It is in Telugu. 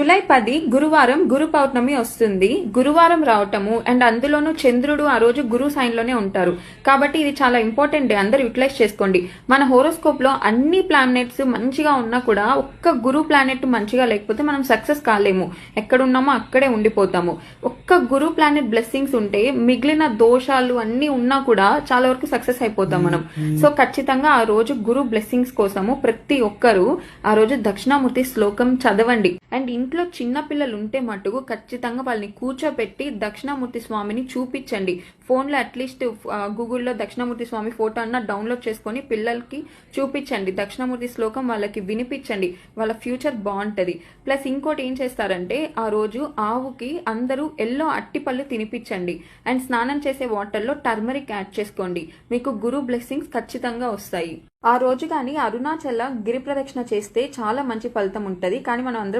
జూలై పది గురువారం గురు పౌర్ణమి వస్తుంది. గురువారం రావటము అండ్ అందులోనూ చంద్రుడు ఆ రోజు గురు సైన్లోనే ఉంటారు. కాబట్టి ఇది చాలా ఇంపార్టెంట్ డే. అందరూ యూటిలైజ్ చేసుకోండి. మన హోరోస్కోప్లో అన్ని ప్లానెట్స్ మంచిగా ఉన్నా కూడా ఒక్క గురు ప్లానెట్ మంచిగా లేకపోతే మనం సక్సెస్ కాలేము. ఎక్కడ ఉన్నామో అక్కడే ఉండిపోతాము. ఒక్క గురు ప్లానెట్ బ్లెస్సింగ్స్ ఉంటే మిగిలిన దోషాలు అన్ని ఉన్నా కూడా చాలా వరకు సక్సెస్ అయిపోతాం మనం. సో ఖచ్చితంగా ఆ రోజు గురు బ్లెస్సింగ్స్ కోసము ప్రతి ఒక్కరూ ఆ రోజు దక్షిణామూర్తి శ్లోకం చదవండి. అండ్ ఇంట్లో చిన్న పిల్లలు ఉంటే మటుకు ఖచ్చితంగా వాళ్ళని కూర్చోపెట్టి దక్షిణామూర్తి స్వామిని చూపించండి. ఫోన్లో అట్లీస్ట్ గూగుల్లో దక్షిణామూర్తి స్వామి ఫోటో అన్న డౌన్లోడ్ చేసుకొని పిల్లలకి చూపించండి. దక్షిణామూర్తి శ్లోకం వాళ్ళకి వినిపించండి. వాళ్ళ ఫ్యూచర్ బాగుంటుంది. ప్లస్ ఇంకోటి ఏం చేస్తారంటే ఆ రోజు ఆవుకి అందరూ ఎల్లో అట్టిపళ్ళు తినిపించండి. అండ్ స్నానం చేసే వాటర్లో టర్మరిక్ యాడ్ చేసుకోండి. మీకు గురు బ్లెస్సింగ్స్ ఖచ్చితంగా వస్తాయి. ఆ రోజు కానీ అరుణాచల గిరి ప్రదక్షిణ చేస్తే చాలా మంచి ఫలితం ఉంటుంది. కానీ మనం అందరం